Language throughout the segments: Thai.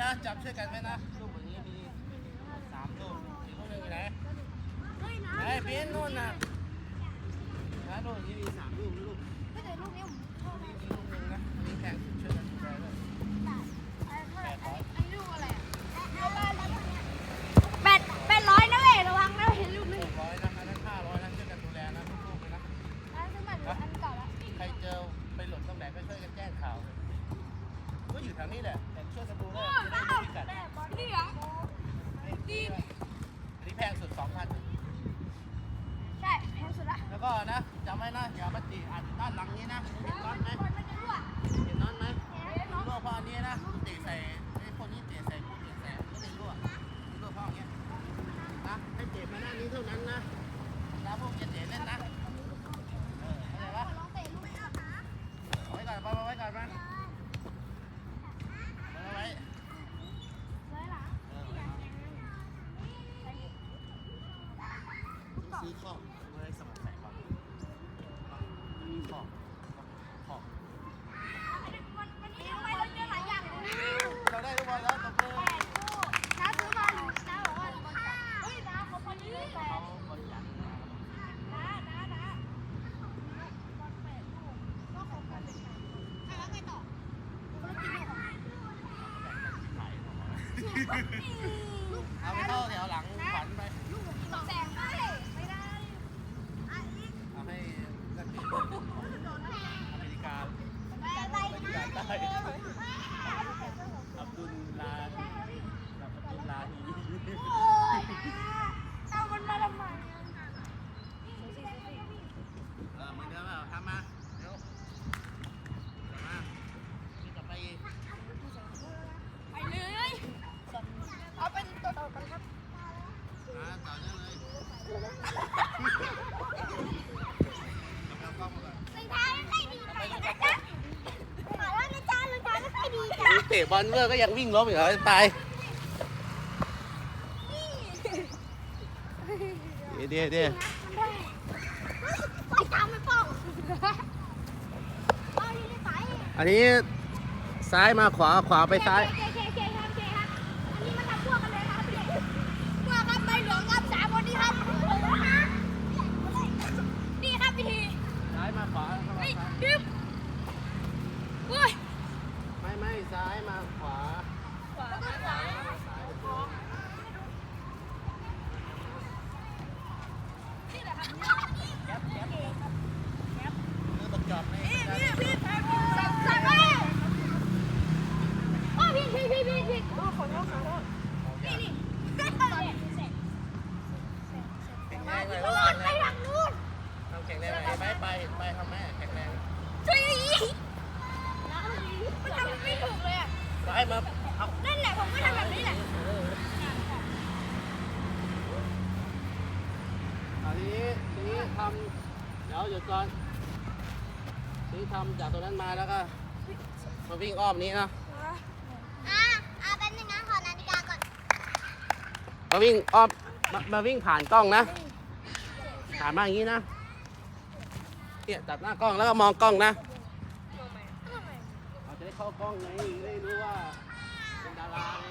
จับช่วยกันไว้นะลูกแบบนี้มีสามลูกอีกลูกหนึ่งอยู่ไหนไหนปีนนู่นน่ะนะลูกนี้มีสามลูกลูกมีลูกหนึ่งนะอันนี้แข่งช่วยกันดูแลด้วยแปดแปดร้อยนะเว้ยระวังนะเห็นลูกนึงหกร้อยนะอันนั้นห้าร้อยนะช่วยกันดูแลนะลูกๆเลยนะใครเจอไปหล่นตรงไหนก็ช่วยกันแจ้งข่าวก็อยู่แถวนี้แหละแต่ ช่วยกันดูด้วยจะได้รู้พิกัดนี่เหรอนี่อันนี้แพงสุด 2,000 ใช่แพงสุดละแล้วก็นะจำไว้นะ อย่ามาตีอัดด้านหลังนี้นะ เห็นน็อตไหมคนมันจะรั่วเห็นน็อตไหมรั่วเพราะอันนี้นะตีใส่ไอ้พวกนี้ตีใส่พวกตีใส่ก็เลยรั่วรั่วเพราะอย่างเงี้ยนะให้เจ็บมาหน้านี้เท่านั้นนะนะพวกอย่าเตะเล่นนะ เออเข้าใจปะ ลองเตะลูกไม่เอาขา เอาไว้ก่อนเอาไว้ก่อนมาเอาไว้ เลยหลัง เออซื้อข้อไว้สมัครใส่ก่อนมีข้อข้อ วันวันนี้ทำไมเราเจอหลายอย่างเลย เราได้ทุกวันแล้วตบมือ แปดคู่น้าซื้อมาหรือน้าบอกว่าบอลจัดเฮ้ยน้าเขาพอดีเลยแป เขา ด บริจาคมา น้าน้าน้าบอลแปดคู่ก็คงพอเป็นไงอะแล้วไงต่อเรากินอยู่ของ ขายของลูก เอาไปเข้าแถวหลังขวัญไป ลูกสองแสนไม่ไม่ได้อันนี้ เอาให้นักเรียนอเมริกา ไปไปนะ อับดุลลาอับดุลลาฮี โอ้ยเอามันมาทำไม เออเหมือนเดิมเปล่าทำมาเร็วมานี่ต่อไป ไปเลยเอาเป็นตัวต่อกันครับ มาต่อเนื่องเลยเอากล้องมาก่อน รองเท้าไม่ค่อยดีไปนะจ๊ะขอโทษนะจ๊ะรองเท้าไม่ค่อยดีจ้ะ นี่ เตะบอลเลิกก็ยังวิ่งล้มอีกเหรอตายเดี๋ยวเดี๋ยวเดี๋ยวไปตามไม่ป้องป้องอันนี้ซ้ายมาขวาขวาไปซ้าย เคเคเคครับเคครับอันนี้มาทำพวกกันเลยครับพี่พวกครับใบเหลืองครับสามคนนี้ครับนี่ครับพี่ที ซ้ายมาขวาเข้ามา เฮ้ย ซ้าย ดึ๊บโอ้ย ไม่ไม่ซ้ายมาขวา แล้วก็ซ้าย ซ้าย นี่แหละครับ คือบักจอบใน นี่นี่พี่แทงสั่งสั่งเลยโอ้พี่พี่พี่พี่พี่โอ้ขอโทษขอโทษนี่นี่ แข็งแรงเลย ตลอดไปทางนู้น ทำแข็งแรงเลยไปไปเห็นไปทำแม่แข็งแรง ช่วยอีกมันทำไม่ถูกเลยอะ ซ้ายมาเอา นั่นแหละผมก็ทำแบบนี้แหละ อันนี้ทีนี้ทำเดี๋ยวหยุดก่อนทีนี้ทำจากตรงนั้นมาแล้วก็มา วิ่งอ้อมนี้นะอะอะเป็นยังไงขอนาฬิกาก่อนมาวิ่งอ้อมมามาวิ่งผ่านกล้องนะผ่านมาอย่างนี้นะเนี่ยตัดหน้ากล้องแล้วก็มองกล้องนะเราจะได้เข้ากล้องไงจะได้รู้ว่าเป็นดาราไง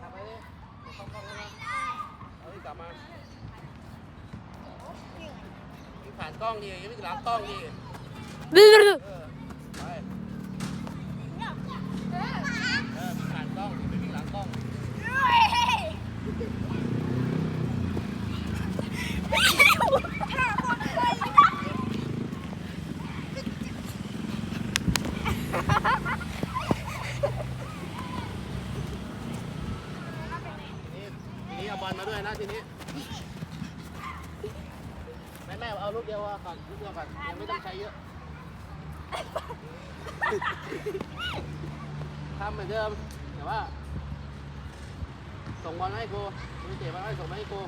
ทำไปดิเข้ากล้องแล้วนะเอาวิ่งกลับมาวิ่งผ่านกล้องดิอย่าวิ่งหลังกล้องดิ เออไป นี่เอาบอลมาด้วยนะทีนี้แม่แม่เอาลูกเดียวก่อนลูกเดียวก่อนยังไม่ต้องใช้เยอะทำเหมือนเดิมแต่ว่า ส่งบอลมาให้กูมีเตะบอลให้ส่งมาให้กู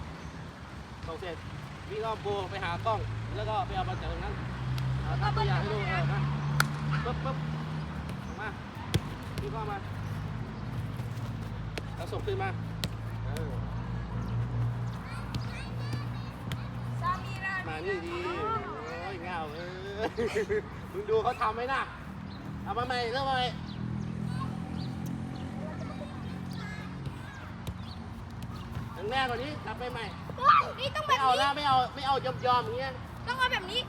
ส่งเสร็จวิ่งรอบกูไปหากล้อง แล้วก็ไปเอาบอลจากตรงนั้นเอาทำตัวอย่างให้ดูเออมาปึ๊บปึ๊บส่งมาวิ่งเข้ามาแล้วส่งขึ้นมาเออมานี่ดีโอ้ยเงาเออมึงดูเขาทำไหมน่ะเอามาใหม่เริ่มใหม่ แรงกว่านี้กลับไปใหม่เฮ้ยนี่ต้องแบไม่บเอานี้ นะไม่เอาไม่เอายอมยอมๆอย่างเงี้ยต้องเอาแบบนี้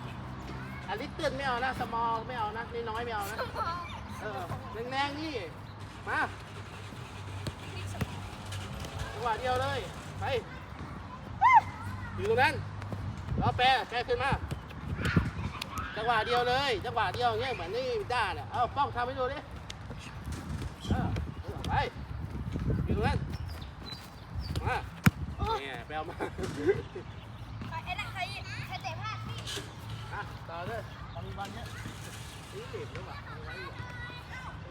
อันลิตเติ้ลไม่เอานะสมอลไม่เอานะน้อยๆไม่เอานะเออแรงๆนี่มาจังหวะเดียวเลยไปอยู่ตรงนั้นรอแปรแปรขึ้นมาจังหวะเดียวเลยจังหวะเดียวอย่างเงี้ยเหมือนนี่ด้าเนี่ยเอาป้องทำให้ดูดิเออเออไป อยู่ตรงนั้น มา เนี่ยแลมาใครไอ้น่ะใครใครเตะพลาดพี่อะต่อเลยทำวันเนี้ยนี่ติดหรือเปล่าเอาไว้อยู่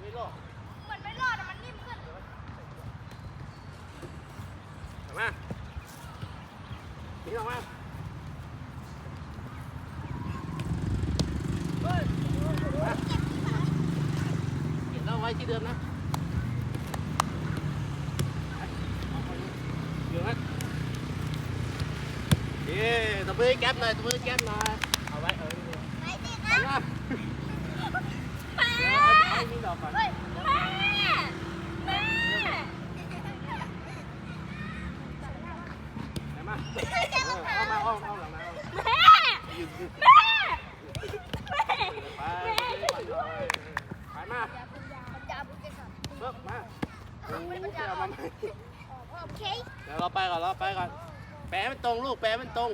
ไม่รอดเหมือนไม่รอดอะมันนิ่มขึ้นออกมาหนีออกมาเฮ้ยมาเก็บแล้วไว้ที่เดิมนะไปเอาไปเลยอยู่นะเย้ตบ มือแก๊ปหน่อยตบมือแก๊ปหน่อยเอาไว้เออไหนเด็กเอานะมาแม่เอาไอ้นี่ดอกก่อนเฮ้ยแม่ไหนมาเอามาเอาเอาหลังมาเอาแม่ยืนยืนแม่ไปไปหน่อยไปมาเบิกมาโอ้โหไปเอามาใหม่ โอเค เดี๋ยวเราไปก่อนเราไปก่อน แปะมันตรงลูกแปะมันตรง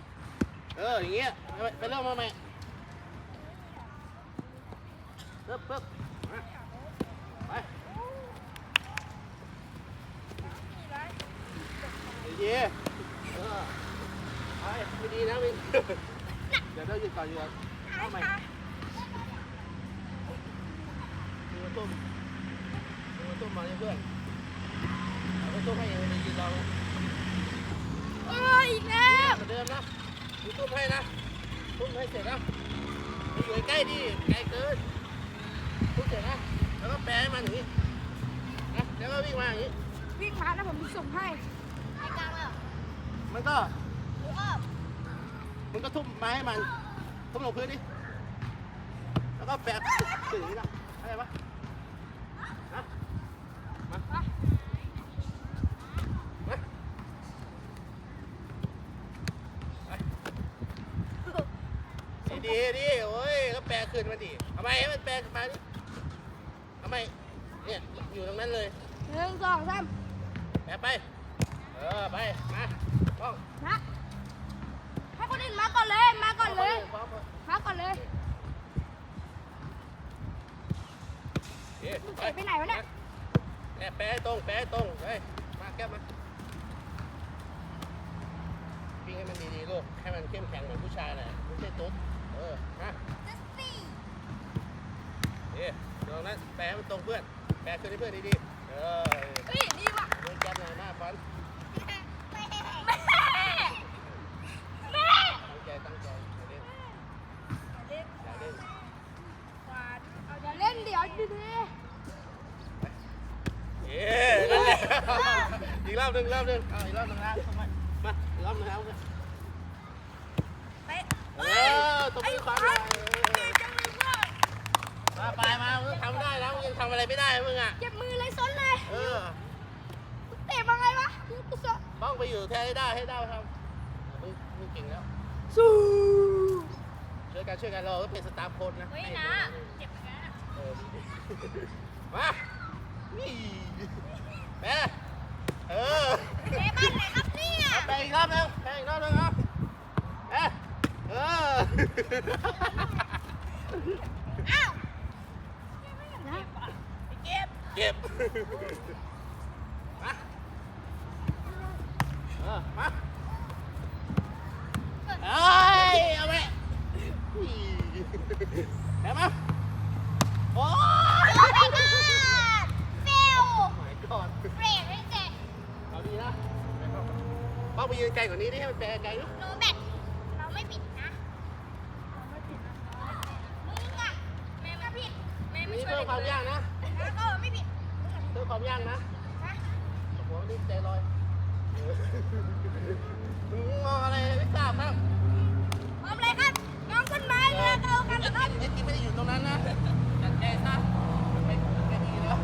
เอออย่างเงี้ยไปไปเริ่มมาใหม่เบิกเบิกมาไปดีๆเออไปไม่ดีนะมินเดี๋ยวเราหยุดก่อนหยุดก่อนเอาใหม่ดูตุ้มดูตุ้มมาเพื่อนเอาไปตุ้มให้ยังไงยืนรอเอ้ยอีกแล้วเหมือนเดิมนะ ดูตุ้มให้นะตุ้มให้เสร็จนะไปอยู่ใกล้ๆดิไกลเกินตุ้มเสร็จนะแล้วก็แปะให้มันอย่างนี้นะแล้วก็วิ่งมาอย่างนี้วิ่งมาแล้วผมส่งให้ไอ้กลางเลยเหรอมันก็หรืออ้อมมันก็ทุ่มไม้ให้มันทุ่มลงพื้นดิแล้วก็แปะถึงอย่างนี้นะอะไรปะนะมา มา ดีดีดีโอ้ยก็แปล ขึ้นมาดิทำไมให้มันแปลขึ้นมาดิทำไมเนี่ยอยู่ตรงนั้นเลยหนึ่งสองสามแปลไป เออไป มาต้องมาให้คนอื่นมาก่อนเลย มาก่อนเลย พร้อมพร้อมมาก่อนเลยเอ๊ะเตะไปไหนวะเนี่ย แปะแปะให้ตรงแปะให้ตรงเฮ้ยมาแก้มมาวิ่งให้มันดีๆลูกให้มันเข้มแข็งเหมือนผู้ชายเลยไม่ใช่ตุ๊ดเออมาจัสตี้เอ๊ะ ตรงนั้นแปะให้มันตรงเพื่อน แปะขึ้นให้เพื่อนดีๆ เออเฮ้ยดีว่ะเล่นแก้มหน่อยมาฟอนแม่แม่ตั้งใจตั้งใจอย่าเล่นอย่าเล่นเอาอย่าเล่นเดี๋ยวดีเย้นั่นแหละอีกรอบหนึ่งรอบหนึ่งเอาอีกรอบหนึ่งนะทำไมาอีกรอบหนึ่งนะๆเตะเออตบมือฟังหน่อยมาไปมามึงทำได้แล้วมึงยังทำอะไรไม่ได้มึงอะ เจ็บมือเลยซ้นเลยเออเตะมาไงวะกูสต้องไปอยู่แทนให้ได้ให้ได้ครับมึงมึงเก่งแล้ว สู้ ช่วยกันช่วยกันเราก็เป็นสตาฟโค้ดนะเฮ้ยให้นะเจ็บเหมือนกันอะเออดีๆมานี่แม่เออเตะบ้านไหนครับเนี่ยเอาไปอีกรอบหนึงไปอีกรอบหนึงครับเอ๊ะเออ อ้าวนะ เก็บเก็บมาเออมาเอ้ยเอาไปเห็นไหมโอ้ยโอ้ my god เฟล my god เบรกไม่เสร็จเอาดีนะต้องไปยืนไกลกว่านี้ดิให้มันแปลไกลดิโนแบตเราไม่ผิดนะเราไม่ผิดนะมึงอะแม่ไม่ผิดแม่ไม่ นี่ ช่วย เพิ่มความยากนะ แล้วก็ไม่ผิด เพิ่มความยากนะ นะ โอ้โหนี่ใจลอยเออมึงมองอะไรไม่ทราบครับ พร้อมเลยครับน้องต้นไม้เรือเก่ากัน ไอ้ ครับ กินไอ้กินไม่ได้อยู่ตรงนั้นนะจัดใจซะไปแค่นี้แล้ว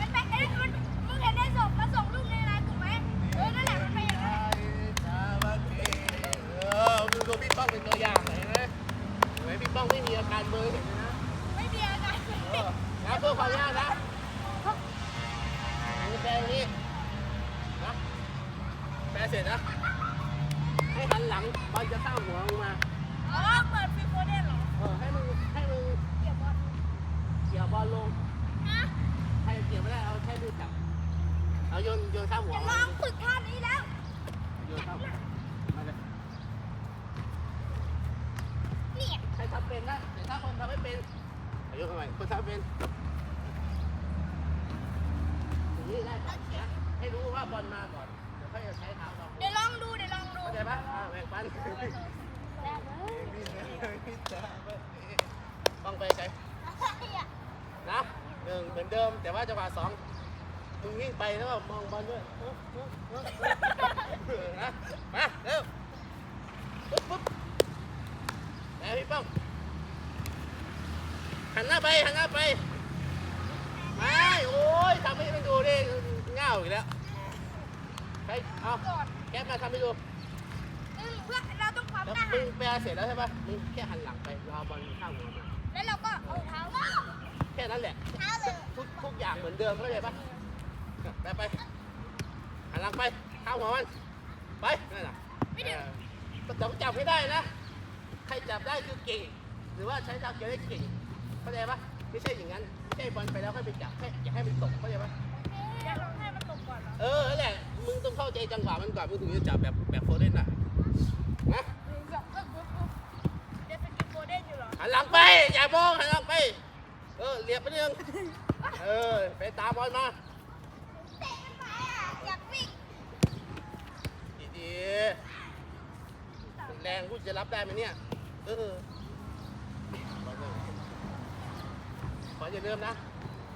มันไปเอ๊ะมันมึงเห็นในศพมาส่งลูกในไลน์ถูกไหมเออนั่นแหละมันไปอย่างนั้น เสร็จนะให้หันหลังบอลจะเข้าหัวมึงมา อ๋อเปิดฟิโฟเดนเหรอ เออให้มึงให้มึง เกี่ยวบอล เกี่ยวบอลลง นะ ใครเกี่ยวไม่ได้เอาแค่มือจับเอาโยนโยนข้ามหัว จะล มา องฝึกท่านี้แล้ว โยนข้ามหัวมาเลย เนี่ย ใครทำเป็นนะแต่ถ้าคนทำไม่เป็นเอาโยนเข้าไปคนทำเป็นอย่างนี้ได้ก่อนนะให้รู้ ว่าบอลมาก่อน เดี๋ยวค่อยจะใช้เท้าเราเดี๋ยวลองดูเดี๋ยวลองดู เข้าใจปะอ่าแบ่งปันต้องไปไกลนะหนึ่งเหมือนเดิม แต่ว่าจังหวะสองมึงวิ่งไปแล้วก็มองบอลด้วยเออเออเออเออนะมาเร็วปุ๊บปุ๊บแล้วพี่ป้องหันหน้าไปหันหน้าไปไม่โอ้ยทำให้มันดูดิเง่าอีกแล้ว ใครเอาแกมาทำให้ดูอืมเพื่อเราต้องความแล้วกล้ามึหางญแปลเสร็จแล้วใช่ปะมึงแค่หันหลังไปรอบอลเข้าหัวมาแล้วเราก็เอาเท้าแค่นั้นแหละเท้าเลยทุกทุกอย่างเหมือนเดิมเข้าใจปะไปไปหันหลังไปเข้าหัวมัน ไปนั่นน่ะเออแต่ต้องจับไม่ได้นะ ใครจับได้คือเก่ง หรือว่าใช้ดาวเกี่ยวได้เก่ง เข้าใจปะไม่ใช่อย่างนั้น ไม่ใช่บอลไปแล้วค่อยไปจับแค่อย่าให้มันตกเข้าใจปะจะลองให้มันตกก่อนเหรอเออนั่นแหละ มึงต้องเข้าใจจังหวะมันก่อนมึงถึงจะจับแบบแบบโฟเล่นน่ะนะหนึ่งสองก็ปุ๊บปุ๊บเดี๋ยวสกิปโฟเดนอยู่เหรอหันหลังไป อย่ามองหันหลังไป เออเรียบไปเรื่องเออไปตามบอลมาเตะมันไปอะอยากวิ่งดีๆแรงกูจะรับได้ไหมเนี่ยเออขออย่าลืมนะ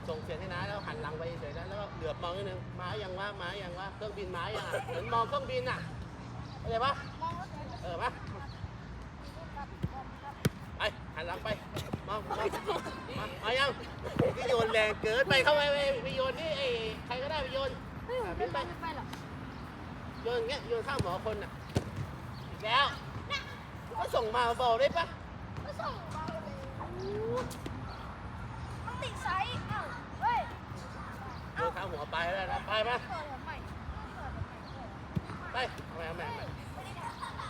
ส่งเสียงให้นะแล้วหันหลังไปเฉยๆนะแล้วก็เหลือบมองนิดนึงมายังว่ามายังว่าเครื่องบินมายังอะเหมือนมองเครื่องบินอะเข้าใจปะเออมาไปหันหลังไปมองมองมามายังพี่โยนแรงเกินไปเข้าไปไปไปโยนนี่ไอ้ใครก็ได้ไปโยนไม่ไปไม่ไปหรอกโยนอย่างเงี้ยโยนข้ามหัวคนอะอีกแล้วก็ส่งมาบอกได้ปะก็ส่งมาเลยมันติดไซส์เอ้าเฮ้ย โยนข้ามหัวไปแล้วนะไปมาเปิดทำไมเปิดทำไมไปเอาไปเอาไปเอาไป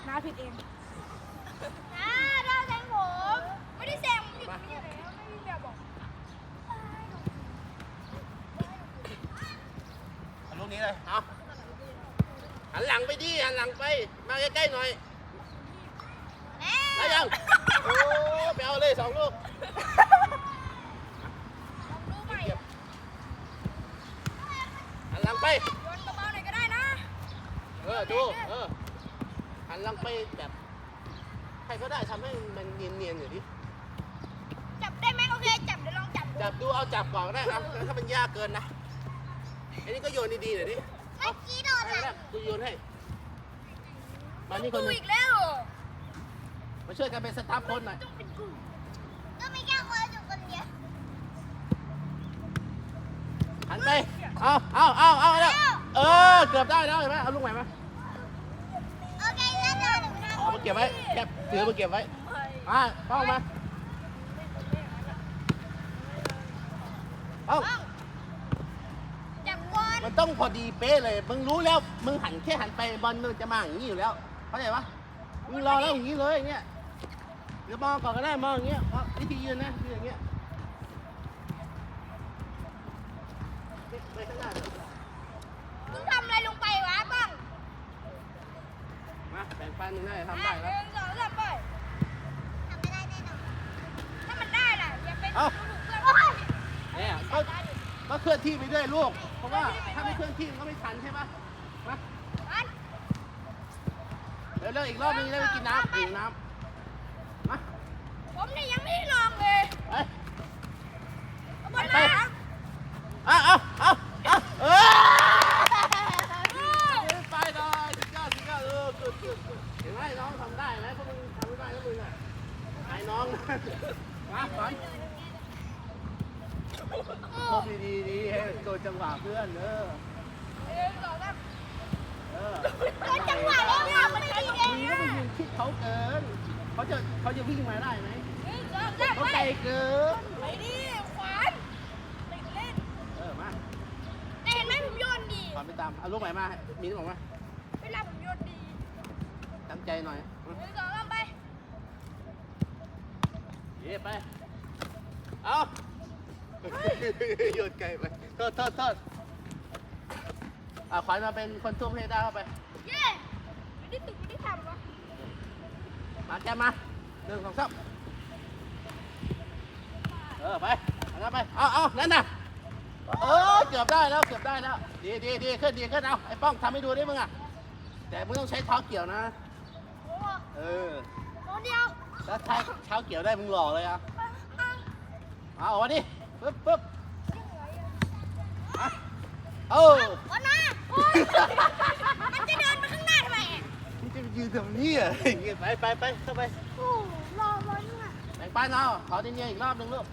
น้าผิดเองน้าได้แซงผม ไม่ได้แซงผมอยู่ตรงนี้แล้วไม่มีแบบบอกเอาลูกนี้เลยเอาหันหลังไปดิหันหลังไป มาใกล้ๆหน่อยแม่ได้ยัง โอ้ไปเอาเลยสองลูก ดูใหม่ เก็บหันหลังไป โยนเบาๆหน่อยก็ได้นะ เออ ดูเออหันหลังไปแบบใครก็ได้ทำให้มันเนียนๆหน่อยดิจับได้ไหมโอเคจับเดี๋ยวลองจับดูจับดูเอาจับก่อนก็ได้ครับถ้ามันยากเกินนะอันนี้ก็โยนดีๆหน่อยดิเมื่อกี้โดนเอาได้กูโยนให้มานี่คกูนหนึงอีกแล้วมาช่วยกันเป็นสตาฟโค้ชหน่อยต้องเป็นกูก็ไม่แค่คนอยู่คนเดียวหันไปเอาเอาเอาเอาแล้วเออเกือบได้แล้วเห็นไหมเอาลูกใหม่มา โอเคแล้วเดี๋ยวหนูท เอามาเก็บไว้แคบถือมาเก็บไว้มาเข้ามาเอาำจับบอลมันต้องพอดีเป๊ะเลย มึงรู้แล้ว มึงหันแค่หันไปบอลมันจะมาอย่างนี้อยู่แล้ว เข้าใจปะมึงรอแล้วอย่างนี้เลยอย่างเงี้ยเดี๋ยวมองก่อนก็ได้มองอย่างเงี้ยเพราะวิธียืนนะยืนอย่างเงี้ยไปข้างหน้าเลย มึงทำอะไรลงไปวะบ้าง มาแบ่งปันหนึ่งได้ทำได้แล้ว หนึ่งสองสามไปทำไม่ได้แน่นอนถ้ามันได้ล่ะอย่าเป็นเอ้าดูถูกเพื่อนเนี่ยก็ก็เคลื่อนที่ไปด้วยลูก เพราะว่าถ้าไม่เคลื่อนที่มันก็ไม่ทันใช่ปะมามันเร็วๆอีกรอบนึงได้ไปกินน้ำกินน้ำมาผมเนี่ยยังไม่ได้ลองเลย ไป เอาบอล ไป มา เอาเอาเอาเอาเออ เออ ไปหน่อยสุดยอดสุดยอดเออสุดสุดสุดเห็นไหมน้องทำได้ไหมพวกมึงทำไม่ได้แล้วมึงอะไอ้น้องมาสอนพบดีๆดีให้โดนจังหวะเพื่อนเออ หนึ่งสองสาม เออ โดนจังหวะแล้วเนี่ยมันไม่ดีเอง มึงก็ อะ ไปยืนคิดเขาเกิน เขาจะเขาจะวิ่งมาได้ไหมหนึ่งสองสามเขาไปไกลเกินไปดิขวานติดเล่นเออมาแต่เห็นไหมผมโยนดีขอไปตามเอาลูกใหม่มา มีนบอกมาเวลาผมโยนดีตั้งใจหน่อยหนึ่งสองสามไปเย่ไปเอาโยนไกลไปโทษโทษโทษอะขวัญมาเป็นคนทุ่มให้ได้เข้าไป เย้ไม่ได้ตุกไม่ได้ทำวะ มาแกมาหนึ่งสองสามเออไปเอาไป เอาเอานั่นน่ะ เออเกือบได้แล้วเกือบได้แล้ว ดีดีดีขึ้นดีขึ้นเอาไอ้ป้องทำให้ดูได้มึงอะ แต่มึงต้องใช้เท้าเกี่ยวนะโอ้เออโหเดียวถ้าใช้เท้าเกี่ยวได้มึงหล่อเลยอะเอาออกมาดิปึ๊บปึ๊บอะเออวันน่ะโอ้ยมันจะเดิน ยืนตรงนี้อะอย่างเงี้ยไปไปไปเข้าไปโอ้รอรอนี่อะแบ่งปันเอาขอเนียนๆอีกรอบหนึงลูก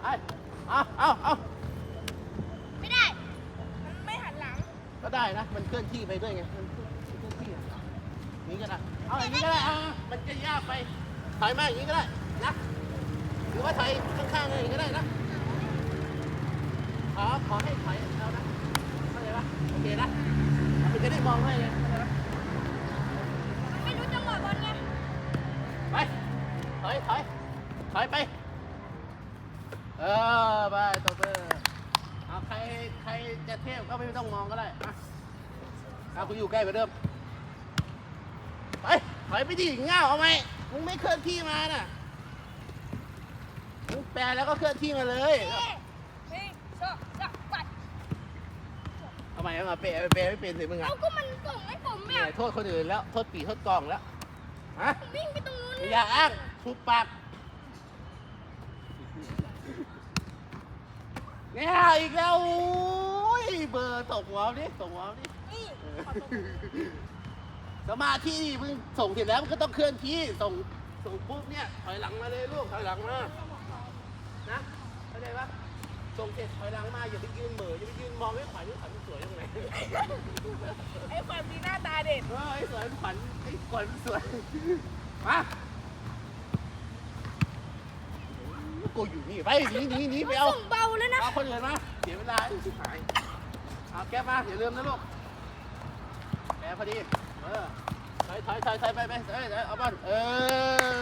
ไปเอาเอาเอาไม่ได้ มันไม่หันหลังก็ได้นะ มันเคลื่อนที่ไปด้วยไงมันเคลื่อนที่อะนี่ก็ได้เอาอย่างนี้ก็ได้อะมันจะยากไปถอยมาอย่างนี้ก็ได้นะหรือว่าถอยข้างๆเลยอย่างนี้ก็ได้นะขอขอให้ถอยเอานะเข้าใจปะ โอเคนะมันจะได้มองให้เลยเข้าใจปะมันไม่รู้จังหวะบอลไงไปถอยถอยถอยไป เออไปตบมือเอาใครใครจะเทพก็ไม่ต้องมองก็ได้มาเอาคุณอยู่ใกล้ไปเดิมไปถอยไปดิเง่าเอาไหมมึงไม่เคลื่อนที่มาน่ะมึงแปลแล้วก็เคลื่อนที่มาเลยเฮ้ยเฮ้ยชอบชอบปัด เอาไหมเอามาเปลแปลไม่เป็นสิมึงเอาอะก็มันส่งให้ผมเนี่เนี่ยยโทษคนอื่นแล้วโทษปีโทษกองแล้วฮะผมวิ่งไปตรงนู้นอย่าอ้างทุบปากเนี่ยอีกแล้วโอ้ยเบอร์ตกหัวดิตกหัวดินี่สมาธินี่มึงส่งเสร็จแล้วมันก็ต้องเคลื่อนที่ส่งส่งปุ๊บเนี่ยถอยหลังมาเลยลูกถอยหลังมานะเข้าใจปะ ส่งเสร็จถอยหลังมาอย่าไปยืนเหม่ออย่าไปยืนมองไม่ขวัญไม่ขวัญมันสวยตรงไหนไอ้ความมีหน้าตาเด็ดเออไอ้สวยขวัญไอ้ขวัญสวยมากูอยู่นี่ไปหนีหนีหนีไปเอาส่งเบาเลยนะเอาคนอื่นมาเสียเวลาไอ้ชิบหายเอาแก้มาอย่าลืมนะลูกแกพอดีเออถอยถอยถอยถอยไปไปเอ้ยเอาบ้านเอ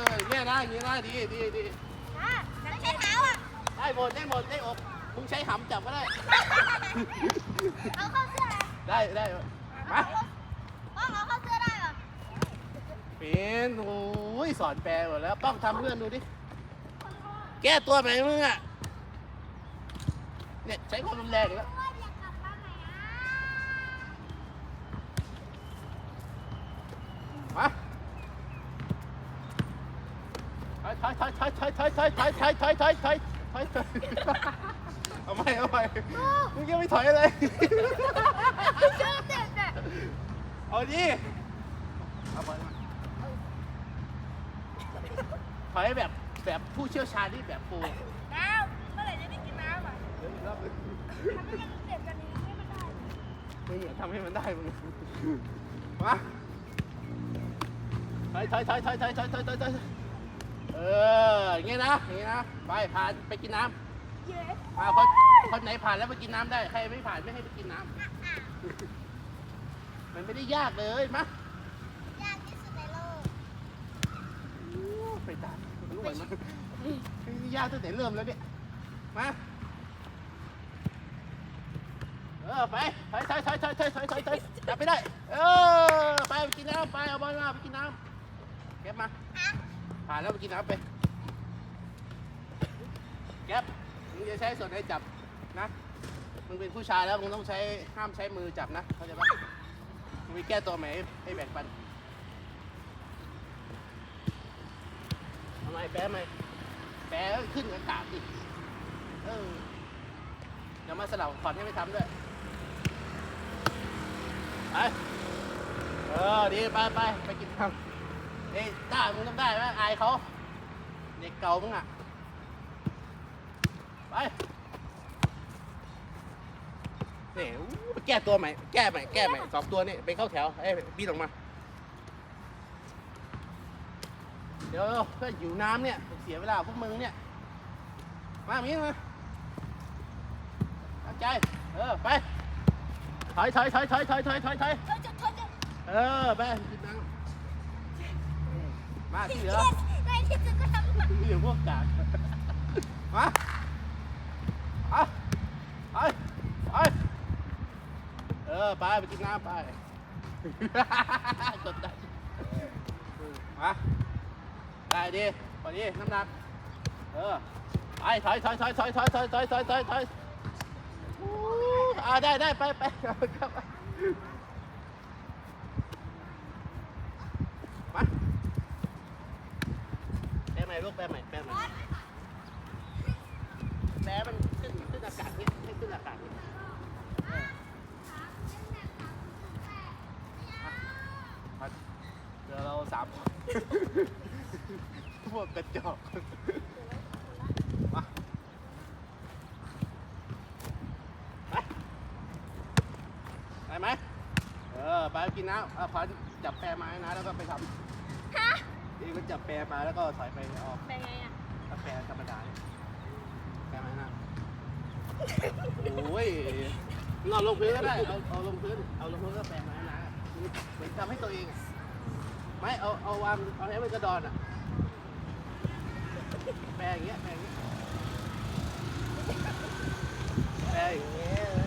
อเนี่ยนะอย่างนี้นะดีดีดีอะไม่ใช่เท้าอะได้หมดได้หมดได้อก มึงใช้หำจับก็ได้ เอาเข้าเสื้อได้ได้มาป้องเอาเข้าเสื้อได้เหรอเป็นโอ้ยสอนแปลหมดแล้วป้องทำเพื่อนดูดิ แก้ตัวไหมมึงอะ เนี่ยใช้ความรุนแรงอีกแล้ว ว่าอยากกลับบ้านไหนอะมาถอยถอยถอยถอยถอยถอยถอยถอยถอยถอยถอย ถอยถอยเอาไม่เอาไม่มึงยังไม่ถอยอะไร เชื่อเด็ดอะเอาดิเอาบอลมาถอยแบบแบบผู้เชี่ยวชาญที่แบบโปรน้ำเมื่อไหร่จะได้กินน้ำอะเดี๋ยวอีกรอบหนึ่งทำให้มันเจ็บกันนี้ให้มันได้มึงอย่าทำให้มันได้มึงมาถอยถอยถอยถอยถอยถอยถอยถอยถอยเอออย่างงี้นะอย่างงี้นะ ไปผ่านไปกินน้ำเย้ อ่าคนคนไหนผ่านแล้วไปกินน้ำได้ ใครไม่ผ่านไม่ให้ไปกินน้ำมันไม่ได้ยากเลยมายากที่สุดในโลกไปตามรู้ไหมมั้ยนี่ยากตั้งแต่เริ่มแล้วเนี่ย มา เออไปถอยถอยถอยถอยถอยถอยถอยถอยจับไปได้ เออไปไปกินน้ำไปเอาบอลมาไปกินน้ำเก็บมาผ่านแล้วไปกินน้ำไปเก็บ มึงจะใช้ส่วนไหนจับนะ มึงเป็นผู้ชายแล้วมึงต้องใช้ห้ามใช้มือจับนะ เข้าใจปะมึงไปแก้ตัวไหมให้แบ่งปันทำไมแปะไหมแปะขึ้นอากาศดิเออเดี๋ยวมาสลับขอนให้ไปทำด้วย ไป เออ ดี ไปไปไปกินข้าวเอ้ยได้มึงต้องได้ไหมอายเขา เด็กเก่ามึงอะ ไปนี่อู้แก้ตัวใหม่ แก้ใหม่ แก้ใหม่สองตัวนี่ไปเข้าแถว เอ้ยบีดออกมา เดี๋ยวเพื่อนหิวน้ำเนี่ย เสียเวลาพวกมึงเนี่ย มามีมาตั้งใจ เออ ไป ถอยถอยถอยถอยถอยถอยถอยถอยเธอจะเธอจะเออ ไปกินน้ำมาที่เหลือในที่สุดก็ทำที่เหลือพวกกากมาไปไปไปเออไปไปกินน้ำไป กดดันมาได้ดิพอดีน้ำหนัก เออ ไปถอยถอยถอยถอยถอยถอยถอยถอยถอยถอยอู้อ่าได้ได้ไปไปเอาเข้าไปมาแปะใหม่ลูกแปะใหม่แปะใหม่แปะมันขึ้นขึ้นอากาศนี่ให้ขึ้นอากาศนี่เออมาเดี๋ยวเราสาม พวกกระจอกมาไปไปไหมเออไปกินน้ำเอาขอจับแปรไม้นะแล้วก็ไปทฮะำนี่ก็จับแปรมาแล้วก็ถอยไปออกเป็นไงอะกาแฟธรรมดาเนี่ยแปรไม้นะโอ้ยนอนลงพื้นก็ได้เอาเอาลงพื้นเอาลงพื้นก็แปรไม้นะเหมือนทำให้ตัวเองอะ ไม่เอาเอาวางเอาให้มันกระดอนอะแปลอย่างเงี้ยแปลอย่างเงี้ยแปลอย่างเงี้ย